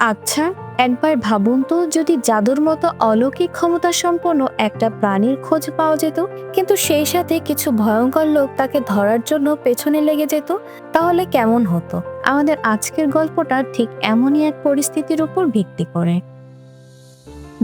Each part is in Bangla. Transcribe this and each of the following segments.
আচ্ছা একবার ভাবুন তো, যদি জাদুর মতো অলৌকিক ক্ষমতা সম্পন্ন একটা প্রাণীর খোঁজ পাওয়া যেত, কিন্তু সেই সাথে কিছু ভয়ঙ্কর লোক তাকে ধরার জন্য পেছনে লেগে যেত, তাহলে কেমন হতো? আমাদের আজকের গল্পটা ঠিক এমনই এক পরিস্থিতির উপর ভিত্তি করে।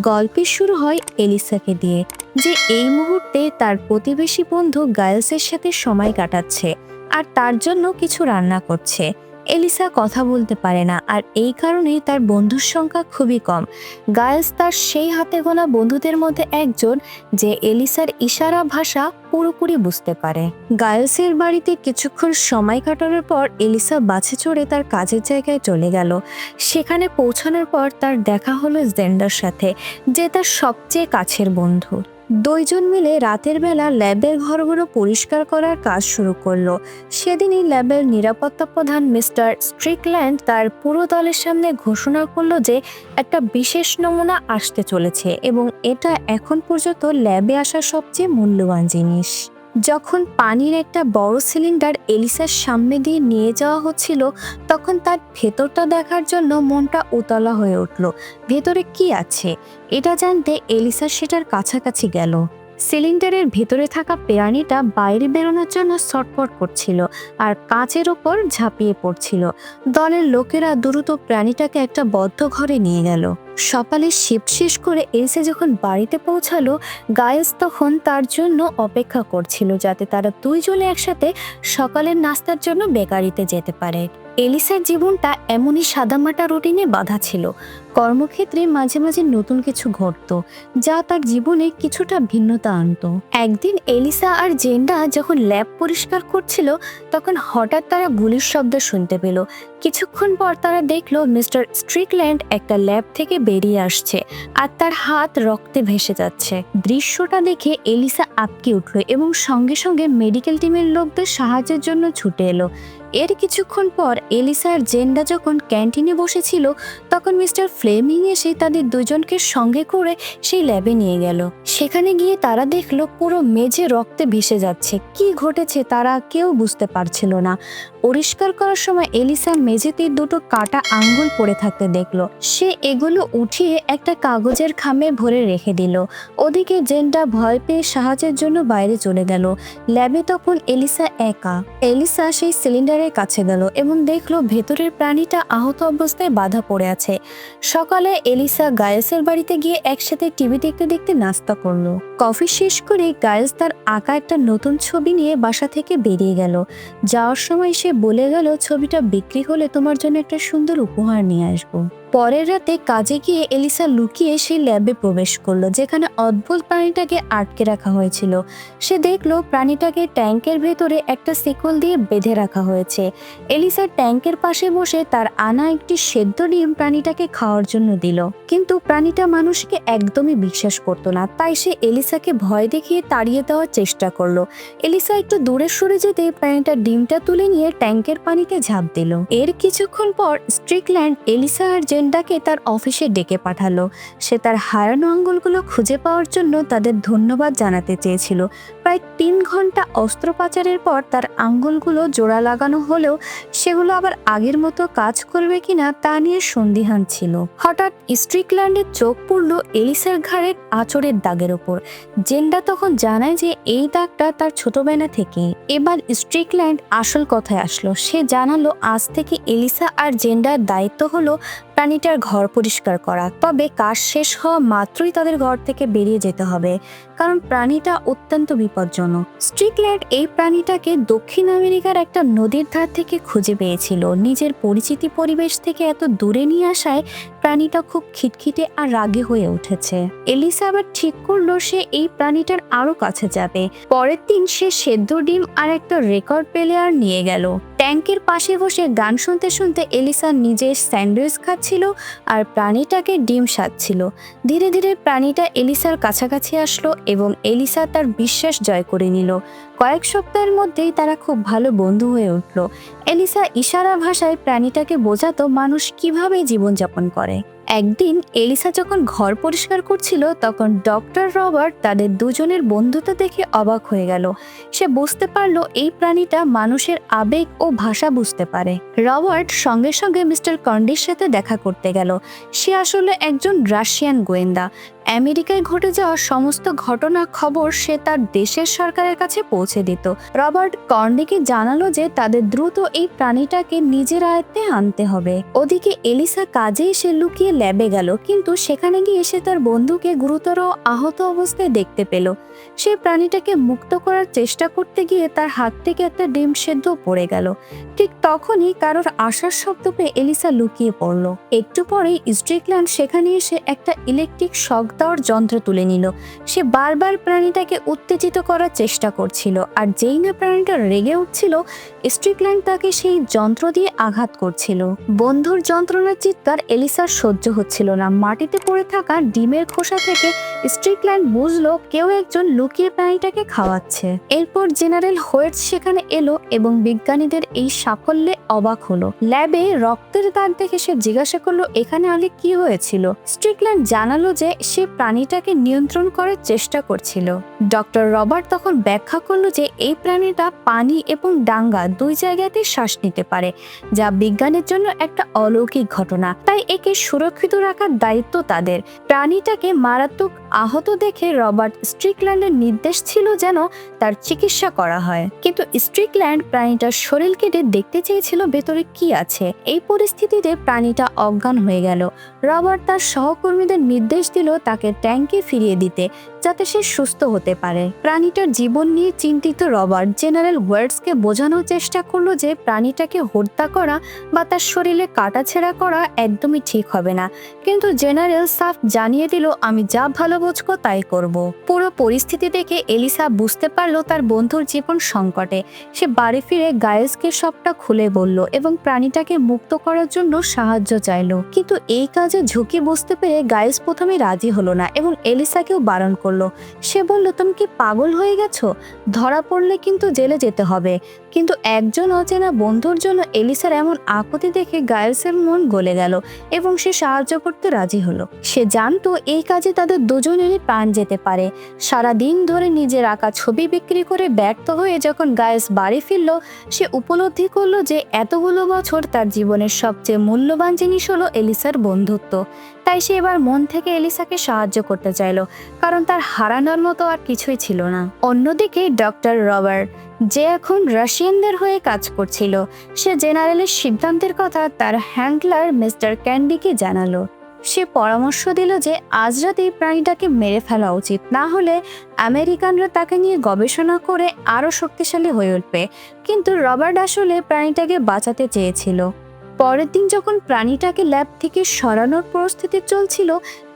গল্পের শুরু হয় এলিসাকে দিয়ে, যে এই মুহূর্তে তার প্রতিবেশী বন্ধু গায়েলসের সাথে সময় কাটাচ্ছে, আর তার জন্য কিছু রান্না করছে। এলিসা কথা বলতে পারে না, আর এই কারণেই তার বন্ধুর সংখ্যা খুবই কম। গায়েলস তার সেই হাতে গোনা বন্ধুদের মধ্যে একজন যে এলিসার ইশারা ভাষা পুরোপুরি বুঝতে পারে। গায়েলসের বাড়িতে কিছুক্ষণ সময় কাটানোর পর এলিসা বাসে চড়ে তার কাজের জায়গায় চলে গেল। সেখানে পৌঁছানোর পর তার দেখা হলো জেন্ডার সাথে, যে তার সবচেয়ে কাছের বন্ধু। দুইজন মিলে রাতের বেলা ল্যাবের ঘরগুলো পরিষ্কার করার কাজ শুরু করল। সেদিনই ল্যাবের নিরাপত্তা প্রধান মিস্টার স্ট্রিকল্যান্ড তার পুরো দলের সামনে ঘোষণা করল যে একটা বিশেষ নমুনা আসতে চলেছে এবং এটা এখন পর্যন্ত ল্যাবে আসা সবচেয়ে মূল্যবান জিনিস। যখন পানির একটা বড় সিলিন্ডার এলিসার সামনে দিয়ে নিয়ে যাওয়া হচ্ছিল, তখন তার ভেতরটা দেখার জন্য মনটা উতলা হয়ে উঠল। ভেতরে কি আছে? এটা জানতে এলিসা সেটার কাছাকাছি গেল। সিলিন্ডারের ভেতরে থাকা প্রাণীটা বাইরে বেরোনোর জন্য ছটফট করছিল আর কাঁচের ওপর ঝাঁপিয়ে পড়ছিল। দলের লোকেরা দ্রুত প্রাণীটাকে একটা বদ্ধ ঘরে নিয়ে গেল। সকালে শিফট শেষ করে এসে যখন বাড়িতে পৌঁছালো, গায়েস তখন তার জন্য অপেক্ষা করছিল যাতে তারা দুইজনে একসাথে সকালের নাস্তার জন্য বেকারিতে যেতে পারে। এলিসার জীবনটা এমনই সাদামাটা রুটিনে বাধা ছিল। কর্মক্ষেত্রে মাঝে মাঝে নতুন কিছু ঘটতো, যা তার জীবনে কিছুটা ভিন্নতা আনতো। একদিন এলিসা আর জেন্ডা যখন ল্যাব পরিষ্কার করছিল, তখন হঠাৎ তারা গুলির শব্দ শুনতে পেল। কিছুক্ষণ পর তারা দেখল মিস্টার স্ট্রিকল্যান্ড একটা ল্যাব থেকে বেরিয়ে আসছে আর তার হাত রক্তে ভেসে যাচ্ছে। দৃশ্যটা দেখে এলিসা আটকে উঠল এবং সঙ্গে সঙ্গে মেডিকেল টিমের লোকদের সাহায্যের জন্য ছুটে এলো। এর কিছুক্ষণ পর এলিসা আর জেন্ডা যখন ক্যান্টিনে বসেছিল, তখন মিস্টার ফ্লেমিং এসে তাদের দুজনকে সঙ্গে করে সেই ল্যাবে নিয়ে গেল। সেখানে গিয়ে তারা দেখল পুরো মেঝে রক্তে ভেসে যাচ্ছে। কি ঘটেছে তারা কেউ বুঝতে পারছিল না। পরিষ্কার করার সময় এলিসা মেঝেতে দুটো কাটা আঙ্গুল পড়ে থাকতে দেখল। সে এগুলো উঠিয়ে একটা কাগজের খামে ভরে রেখে দিল। ওদিকে জেনটা ভয় পেয়ে সাহায্যের জন্য বাইরে চলে গেল। ল্যাবে তখন এলিসা একা। এলিসা সেই সিলিন্ডারের কাছে গেল এবং দেখল ভেতরের প্রাণীটা আহত অবস্থায় বাধা পড়ে আছে। সকালে এলিসা গায়েসের বাড়িতে গিয়ে একসাথে টিভি দেখতে দেখতে নাস্তা করল। কফি শেষ করে গায়েস তার আঁকা একটা নতুন ছবি নিয়ে বাসা থেকে বেরিয়ে গেল। যাওয়ার সময় সে বলে গেল ছবিটা বিক্রি হলে তোমার জন্য একটা সুন্দর উপহার নিয়ে আসব। পরের রাতে কাজে গিয়ে এলিসা লুকিয়ে সেই ল্যাবে প্রবেশ করল, যেখানে অদ্ভুত প্রাণীটাকে আটকে রাখা হয়েছিল। সে দেখল প্রাণীটাকে ট্যাঙ্কের ভেতরে একটা শিকল দিয়ে বেঁধে রাখা হয়েছে। এলিসা ট্যাঙ্কের পাশে বসে তার আনা একটি সেদ্ধ ডিম প্রাণীটাকে খাওয়ার জন্য দিল। কিন্তু প্রাণীটা মানুষকে একদমই বিশ্বাস করতো না, তাই সে এলিসাকে ভয় দেখিয়ে তাড়িয়ে দেওয়ার চেষ্টা করল। এলিসা একটু দূরে সরে যেতে প্রাণীটা ডিমটা তুলে নিয়ে ট্যাঙ্কের পানিতে ঝাঁপ দিল। এর কিছুক্ষণ পর স্ট্রিকল্যান্ড এলিসা আর জেন্ডাকে তার অফিসে ডেকে পাঠালো। সে তার হারানো আঙ্গুলগুলো খুঁজে পাওয়ার জন্য তাদের ধন্যবাদ জানাতে চেয়েছিল। প্রায় তিন ঘণ্টা অস্ত্রোপচারের পর তার আঙ্গুলগুলো জোড়া লাগানো হলেও সেগুলো আবার আগের মতো কাজ করবে কিনা তা নিয়ে সন্দিহান ছিল। হঠাৎ স্ট্রিকল্যান্ডের চোখ পড়ল এলিসার ঘাড়ের আঁচড়ের দাগের ওপর। জেন্ডা তখন জানায় যে এই দাগটা তার ছোটবেলা থেকে এবার স্ট্রিকল্যান্ড আসল কথায় আসলো। সে জানালো, আজ থেকে এলিসা আর জেন্ডার দায়িত্ব হলো প্রাণীটার ঘর পরিষ্কার করা। তবে কাজ শেষ হওয়া মাত্রই তাদের ঘর থেকে বেরিয়ে যেতে হবে। কারণ প্রাণীটা অত্যন্ত বিপজ্জনক। স্ট্রিকল্যান্ড এই প্রাণীটাকে দক্ষিণ আমেরিকার একটা নদীর ধার থেকে খুঁজে পেয়েছিল। নিজের পরিচিতি পরিবেশ থেকে এত দূরে নিয়ে আসায় প্রাণীটা খুব খিটখিটে আর রাগে হয়ে উঠেছে। এলিসা আবার ঠিক করল সে এই প্রাণীটার আরও কাছে যাবে। পরের দিন সে সেদ্ধ ডিম আর একটা রেকর্ড প্লেয়ার নিয়ে গেল। ট্যাঙ্কের পাশে বসে গান শুনতে শুনতে এলিসা নিজের স্যান্ডউইচ খাচ্ছিল আর প্রাণীটাকে ডিম সাজছিল ধীরে ধীরে প্রাণীটা এলিসার কাছাকাছি আসলো এবং এলিসা তার বিশ্বাস জয় করে নিল। কয়েক সপ্তাহের মধ্যেই তারা খুব ভালো বন্ধু হয়ে উঠল। এলিসা ইশারা ভাষায় প্রাণীটাকে বোঝাতো, মানুষ কীভাবে জীবনযাপন করে? একদিন এলিসা যখন ঘর পরিষ্কার করছিল, তখন ডক্টর রবার্ট তাদের দুজনের বন্ধুতা দেখে অবাক হয়ে গেল। সে বুঝতে পারল এই প্রাণীটা মানুষের আবেগ ও ভাষা বুঝতে পারে। রবার্ট সঙ্গে সঙ্গে মিস্টার কন্ডির সাথে দেখা করতে গেল। সে আসলে একজন রাশিয়ান গোয়েন্দা। আমেরিকায় ঘটে যাওয়া সমস্ত ঘটনা খবর সে তার দেশের সরকারের কাছে পৌঁছে দিত। রবার্ট কর্নিকে জানালো যে তাদের দ্রুত এই প্রাণীটাকে নিজের আয়ত্তে আনতে হবে। ওদিকে এলিসা কাজে এসে লুকিয়ে ল্যাবে গেল, কিন্তু সেখানে গিয়ে সে তার বন্ধুকে গুরুতর আহত অবস্থায় দেখতে পেল। সে প্রাণীটাকে মুক্ত করার চেষ্টা করতে গিয়ে তার হাত থেকে একটা ডিম সেদ্ধ পড়ে গেল। ঠিক তখনই কারোর আশার শব্দ পেয়ে এলিসা লুকিয়ে পড়ল। একটু পরেই স্ট্রিকল্যান্ড সেখানে এসে একটা ইলেকট্রিক শক দেওয়ার যন্ত্র তুলে নিল। সে বারবার প্রাণীটাকে উত্তেজিত করার চেষ্টা করছিল আর যেই না প্রাণীটা রেগে উঠছিল, স্ট্রিকল্যান্ড তাকে সেই যন্ত্র দিয়ে আঘাত করছিল। বন্ধুর যন্ত্রণার চিৎকার এলিসার সহ্য হচ্ছিল না। মাটিতে পড়ে থাকা ডিমের খোসা থেকে স্ট্রিকল্যান্ড বুঝলো কেউ একজন লুকিয়ে প্রাণীটাকে খাওয়াচ্ছে। এরপর জেনারেল হোয়েটস সেখানে এলো এবং বিজ্ঞানীদের এই সাফল্যে অবাক হলো। ল্যাবে রক্তের দাগ দেখে সে জিজ্ঞাসা করল, এখানে আগে কি হয়েছিল? স্ট্রিকল্যান্ড জানালো যে, সে প্রাণীটাকে নিয়ন্ত্রণ করার চেষ্টা করছিল। ডক্টর রবার্ট তখন ব্যাখ্যা করল যে এই প্রাণীটা পানি এবং ডাঙ্গা দুই জায়গাতে শ্বাস নিতে পারে, যা বিজ্ঞানের জন্য একটা অলৌকিক ঘটনা। তাই একে সুরক্ষিত রাখার দায়িত্ব তাদের। প্রাণীটাকে মারাত্মক আহত দেখে রবার্ট স্ট্রিকল্যান্ডের নির্দেশ ছিল যেন তার চিকিৎসা করা হয়। কিন্তু স্ট্রিকল্যান্ড প্রাণীটার শরীর কেটে দেখতে চেয়েছিল ভেতরে কি আছে। এই পরিস্থিতিতে প্রাণীটা অজ্ঞান হয়ে গেল। রবার্ট তার সহকর্মীদের নির্দেশ দিল তাকে ট্যাঙ্কে ফিরিয়ে দিতে যাতে সে সুস্থ হতে পারে। প্রাণীটার জীবন নিয়ে চিন্তিত রবার্ট জেনারেল ওয়ার্ডসকে বোঝানোর চেষ্টা করল যে প্রাণীটাকে হত্যা করা বা তার শরীরে কাটাছেড়া করা একদমই ঠিক হবে না। কিন্তু জেনারেল সাফ জানিয়ে দিল, আমি যা ভালো বুঝব তাই করব। পুরো পরিস্থিতি দেখে এলিসা বুঝতে পারল তার বন্ধুর জীবন সংকটে। সে বাড়ি ফিরে গায়েসকে সবটা খুলে বলল এবং প্রাণীটাকে মুক্ত করার জন্য সাহায্য চাইলো। কিন্তু এই কাজে ঝুঁকি বুঝতে পেরে গায়েস প্রথমে রাজি হলো না এবং এলিসাকেও বারণ করল। সে বলল, তুমি কি পাগল হয়ে গেছো? ধরা পড়লে কিন্তু জেলে যেতে হবে। কিন্তু একজন অচেনা বন্ধুর জন্য এলিসার এমন আকুতি দেখে গায়েসের মন গলে গেল এবং সে সাহায্য করতে রাজি হলো। সে জানতো এই কাজে তাদের দুজনেরই প্রাণ যেতে পারে। সারা দিন ধরে নিজের আঁকা ছবি বিক্রি করে ব্যর্থ হয়ে যখন গায়েস বাড়ি ফিরল, সে উপলব্ধি করল যে এতগুলো বছর তার জীবনের সবচেয়ে মূল্যবান জিনিস হলো এলিসার বন্ধুত্ব। তাই সে এবার মন থেকে এলিসাকে সাহায্য করতে চাইলো, কারণ তার হারানোর মতো আর কিছুই ছিল না। অন্যদিকে ডক্টর রবার্ট যে এখন রাশিয়ানদের হয়ে কাজ করছিল, সে জেনারেলের সিদ্ধান্তের কথা তার হ্যান্ডলার মিস্টার ক্যান্ডিকে জানালো। সে পরামর্শ দিল যে আজ রাতেই প্রাণীটাকে মেরে ফেলা উচিত, না হলে আমেরিকানরা তাকে নিয়ে গবেষণা করে আরও শক্তিশালী হয়ে উঠবে। কিন্তু রবার্ট আসলে প্রাণীটাকে বাঁচাতে চেয়েছিল। পরের দিন যখন প্রাণীটাকে ল্যাব থেকে সরানোর পরিস্থিতি চলছিল,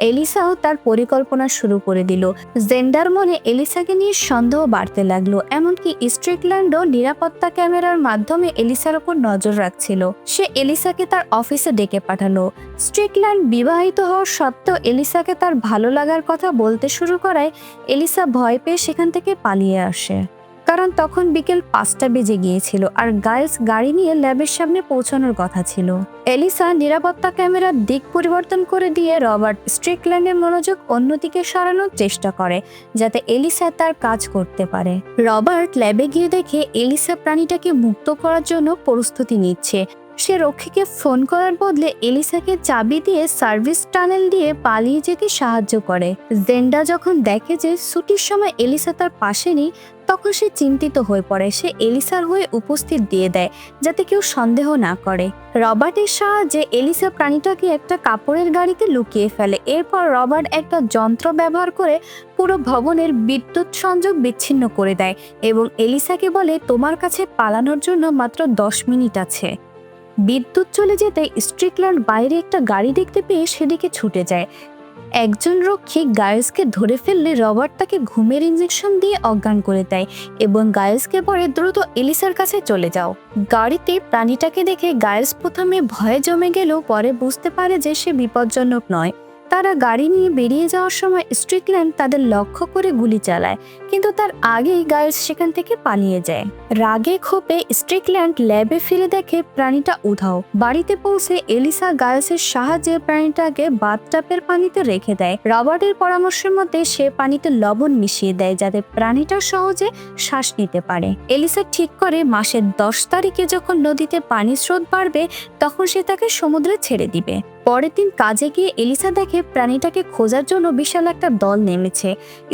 এলিসাও তার পরিকল্পনা শুরু করে দিল। জেন্ডার মনে এলিসাকে নিয়ে সন্দেহ বাড়তে লাগল, এমনকি স্ট্রিকল্যান্ডও নিরাপত্তা ক্যামেরার মাধ্যমে এলিসার ওপর নজর রাখছিল। সে এলিসাকে তার অফিসে ডেকে পাঠালো। স্ট্রিকল্যান্ড বিবাহিত হওয়ার সত্ত্বেও এলিসাকে তার ভালো লাগার কথা বলতে শুরু করায় এলিসা ভয় পেয়ে সেখান থেকে পালিয়ে আসে। কারণ তখন বিকেল পাঁচটা বেজে গিয়েছিল আর গার্লস গাড়ি নিয়ে ল্যাবের সামনে পৌঁছানোর কথা ছিল। এলিসা নিরাপত্তা ক্যামেরার দিক পরিবর্তন করে দিয়ে রবার্ট স্ট্রিকল্যান্ডের মনোযোগ অন্যদিকে সরানোর চেষ্টা করে, যাতে এলিসা তার কাজ করতে পারে। রবার্ট ল্যাবে গিয়ে দেখে এলিসা প্রাণীটাকে মুক্ত করার জন্য প্রস্তুতি নিচ্ছে। সে রক্ষীকে ফোন করার বদলে এলিসাকে চাবি দিয়ে সার্ভিস টানেল দিয়ে পালিয়ে যেতে সাহায্য করে। জেন্ডা যখন দেখে যে ছুটির সময় এলিসা তার পাশে নেই, তখন সে চিন্তিত হয়ে পড়ে। সে এলিসার হয়ে উপস্থিত দিয়ে দেয়, যাতে কেউ সন্দেহ না করে। রবার্টের সাহায্যে এলিসা প্রাণীটাকে একটা কাপড়ের গাড়িতে লুকিয়ে ফেলে। এরপর রবার্ট একটা যন্ত্র ব্যবহার করে পুরো ভবনের বিদ্যুৎ সংযোগ বিচ্ছিন্ন করে দেয় এবং এলিসাকে বলে, তোমার কাছে পালানোর জন্য মাত্র দশ মিনিট আছে। বিদ্যুৎ চলে যেতে স্ট্রিকল্যান্ড বাইরে একটা গাড়ি দেখতে পেয়ে সেদিকে ছুটে যায়। একজন রক্ষী গায়েসকে ধরে ফেললে রবার্ট তাকে ঘুমের ইঞ্জেকশন দিয়ে অজ্ঞান করে দেয় এবং গায়েসকে পরে দ্রুত এলিসার কাছে চলে যাও। গাড়িতে প্রাণীটাকে দেখে গায়েস প্রথমে ভয়ে জমে গেলেও পরে বুঝতে পারে যে সে বিপজ্জনক নয়। তারা গাড়ি নিয়ে বেরিয়ে যাওয়ার সময় স্ট্রিকল্যান্ড তাদের লক্ষ্য করে গুলি চালায়, কিন্তু তার আগেই গাইলস সেখান থেকে পালিয়ে যায়। রাগে ক্ষোভে স্ট্রিকল্যান্ড ল্যাবে ফিরে দেখে প্রাণীটা উধাও। বাড়িতে পৌঁছে এলিসা গাইলসের সাহায্যে প্রাণীটাকে বাথটাপের পানিতে রেখে দেয়। রবার্টের পরামর্শের মধ্যে সে পানিতে লবণ মিশিয়ে দেয় যাতে প্রাণীটা সহজে শ্বাস নিতে পারে। এলিসা ঠিক করে মাসের দশ তারিখে যখন নদীতে পানির স্রোত বাড়বে, তখন সে তাকে সমুদ্রে ছেড়ে দিবে। পরের দিন কাজে গিয়ে এলিসা দেখে প্রাণীটাকে খোঁজার জন্য বিশাল একটা দল নেমেছে।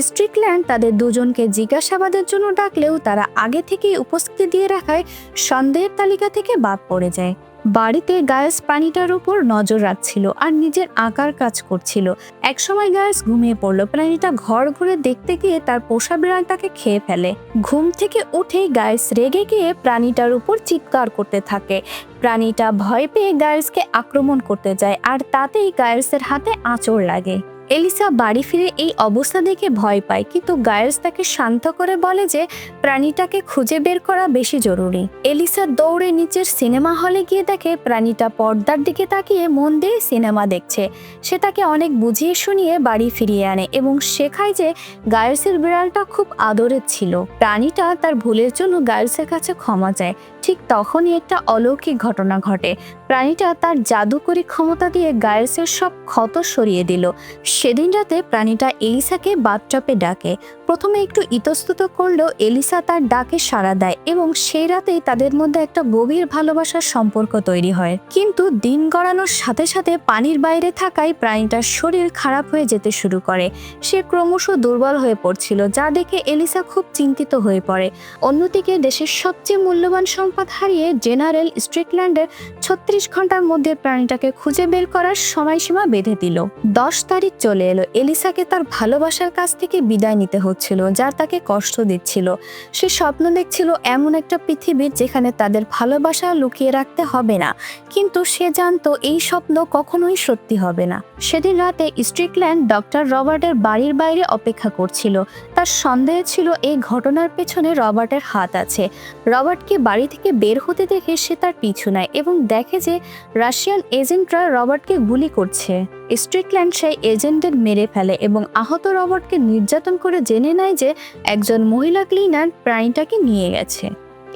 স্ট্রিকল্যান্ড তাদের দুজনকে জিজ্ঞাসাবাদের জন্য ডাকলেও তারা আগে থেকেই উপস্থিতি দিয়ে রাখায় সন্দেহের তালিকা থেকে বাদ পড়ে যায়। বাড়িতে গায়েস প্রাণীটার উপর নজর রাখছিল আর নিজের আঁকার কাজ করছিল। একসময় গায়েস ঘুমিয়ে পড়ল। প্রাণীটা ঘর ঘুরে দেখতে গিয়ে তার পোষা বিড়ালটাকে খেয়ে ফেলে। ঘুম থেকে উঠেই গায়েস রেগে গিয়ে প্রাণীটার উপর চিৎকার করতে থাকে। প্রাণীটা ভয় পেয়ে গায়েসকে আক্রমণ করতে যায় আর তাতেই গায়েসের হাতে আঁচড় লাগে। এলিসা বাড়ি ফিরে এই অবস্থা দেখে ভয় পায়, কিন্তু গায়েস তাকে শান্ত করে বলে যে প্রাণীটাকে খুঁজে বের করা বেশি জরুরি। এলিসা দৌড়ে নিচের সিনেমা হলে গিয়ে দেখে প্রাণীটা পর্দার দিকে তাকিয়ে মন দিয়ে সিনেমা দেখছে। সে তাকে অনেক বুঝিয়ে শুনিয়ে বাড়ি ফিরিয়ে আনে এবং শেখায় যে গায়েসের বিড়ালটা খুব আদরের ছিল। প্রাণীটা তার ভুলের জন্য গায়েসের কাছে ক্ষমা চায়। ঠিক তখনই একটা অলৌকিক ঘটনা ঘটে। প্রাণীটা তার জাদুকরী ক্ষমতা দিয়ে গায়েসের সব ক্ষত সরিয়ে দিল। সেদিন রাতে প্রাণীটা এলিসাকে বাথটপে ডাকে। প্রথমে একটু ইতস্তত করলেও এলিসা তার ডাকে সাড়া দেয় এবং সেই রাতেই তাদের মধ্যে একটা গভীর ভালোবাসার সম্পর্ক তৈরি হয়। কিন্তু দিন গড়ানোর সাথে সাথে পানির বাইরে থাকায় প্রাণীটার শরীর খারাপ হয়ে যেতে শুরু করে। সে ক্রমশ দুর্বল হয়ে পড়ছিল, যা দেখে এলিসা খুব চিন্তিত হয়ে পড়ে। অন্যদিকে দেশের সবচেয়ে মূল্যবান সম্পদ হারিয়ে জেনারেল স্ট্রিকল্যান্ডের ছত্রিশ ঘণ্টার মধ্যে প্রাণীটাকে খুঁজে বের করার সময়সীমা বেঁধে দিল। দশ তারিখ চলে এলো। এলিসাকে তার ভালোবাসার কাছ থেকে বিদায় নিতে হচ্ছিল যা তাকে কষ্ট দিচ্ছিল। সে স্বপ্ন দেখছিল এমন একটা পৃথিবীর যেখানে তাদের ভালোবাসা লুকিয়ে রাখতে হবে না। কিন্তু সে জানতো এই স্বপ্ন কখনোই সত্যি হবে না। সেদিন রাতে স্ট্রিকল্যান্ড ডক্টর রবার্টের বাড়ির বাইরে অপেক্ষা করছিল। তার সন্দেহ ছিল এই ঘটনার পেছনে রবার্টের হাত আছে। রবার্টকে বাড়ি থেকে বের হতে দেখে সে তার পিছু নেয় এবং দেখে যে রাশিয়ান এজেন্টরা রবার্টকে গুলি করছে। স্ট্রিকল্যান্ড সেই এজেন্টের মেরে ফেলে এবং আহত রবার্টকে নির্যাতন করে জেনে নেয় যে একজন মহিলা ক্লিনার প্রাণীটাকে নিয়ে গেছে।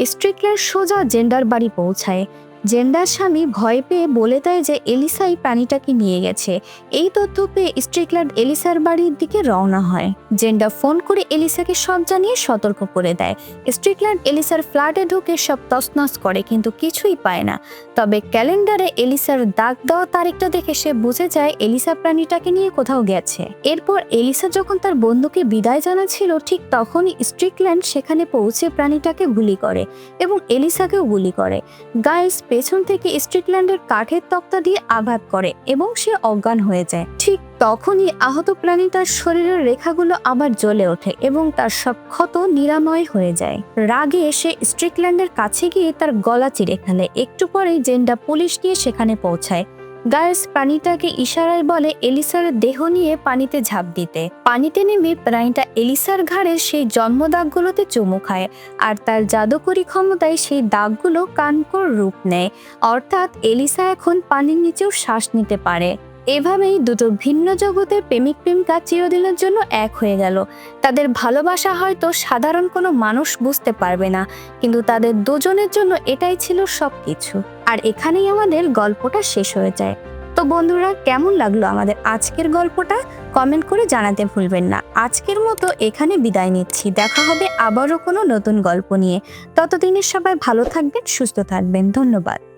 স্ট্রিকল্যান্ড সোজা জেন্ডার বাড়ি পৌঁছায়। জেন্ডার স্বামী ভয় পেয়ে বলে দেয় যে এলিসাই প্রাণীটাকে নিয়ে গেছে। এই তথ্য পেয়ে স্ট্রিকল্যান্ড এলিসার বাড়ির দিকে রওনা হয়। জেন্ডা ফোন করে এলিসাকে সব জানিয়ে সতর্ক করে দেয়। স্ট্রিকল্যান্ড এলিসার ফ্ল্যাটে ঢুকে সব তছনছ করে কিন্তু কিছুই পায় না। তবে ক্যালেন্ডারে এলিসার দাগ দেওয়া তারিখটা দেখে সে বুঝে যায় এলিসা প্রাণীটাকে নিয়ে কোথাও গেছে। এরপর এলিসা যখন তার বন্ধুকে বিদায় জানাচ্ছিল, ঠিক তখনই স্ট্রিকল্যান্ড সেখানে পৌঁছে প্রাণীটাকে গুলি করে এবং এলিসাকেও গুলি করে। গাইস পেছন থেকে স্ট্রিটল্যান্ডের কাঠের তক্তা দিয়ে আঘাত করে এবং সে অজ্ঞান হয়ে যায়। ঠিক তখনই আহত প্রাণী তার শরীরের রেখাগুলো আবার জ্বলে ওঠে এবং তার সব ক্ষত নিরাময় হয়ে যায়। রাগে এসে স্ট্রিকল্যান্ডের কাছে গিয়ে তার গলা চিড়ে ফেলে। একটু পরেই জেন্ডা পুলিশ গিয়ে সেখানে পৌঁছায়। গায়েস প্রাণীটাকে ইশারায় বলে এলিসার দেহ নিয়ে পানিতে ঝাঁপ দিতে। পানিতে নেমে প্রাণীটা এলিসার ঘাড়ে সেই জন্মদাগগুলোতে চুমু খায় আর তার জাদুকরী ক্ষমতায় সেই দাগগুলো কানকর রূপ নেয়। অর্থাৎ এলিসা এখন পানির নিচেও শ্বাস নিতে পারে। এভাবেই দুটো ভিন্ন জগতের প্রেমিক প্রেমিকা চিরদিনের জন্য এক হয়ে গেল। তাদের ভালোবাসা হয়তো সাধারণ কোনো মানুষ বুঝতে পারবে না, কিন্তু তাদের দুজনের জন্য এটাই ছিল সব কিছু আর এখানেই আমাদের গল্পটা শেষ হয়ে যায়। তো বন্ধুরা, কেমন লাগল আমাদের আজকের গল্পটা? কমেন্ট করে জানাতে ভুলবেন না। আজকের মতো এখানে বিদায় নিচ্ছি। দেখা হবে আবারও কোনো নতুন গল্প নিয়ে। ততদিনের সবাই ভালো থাকবেন, সুস্থ থাকবেন। ধন্যবাদ।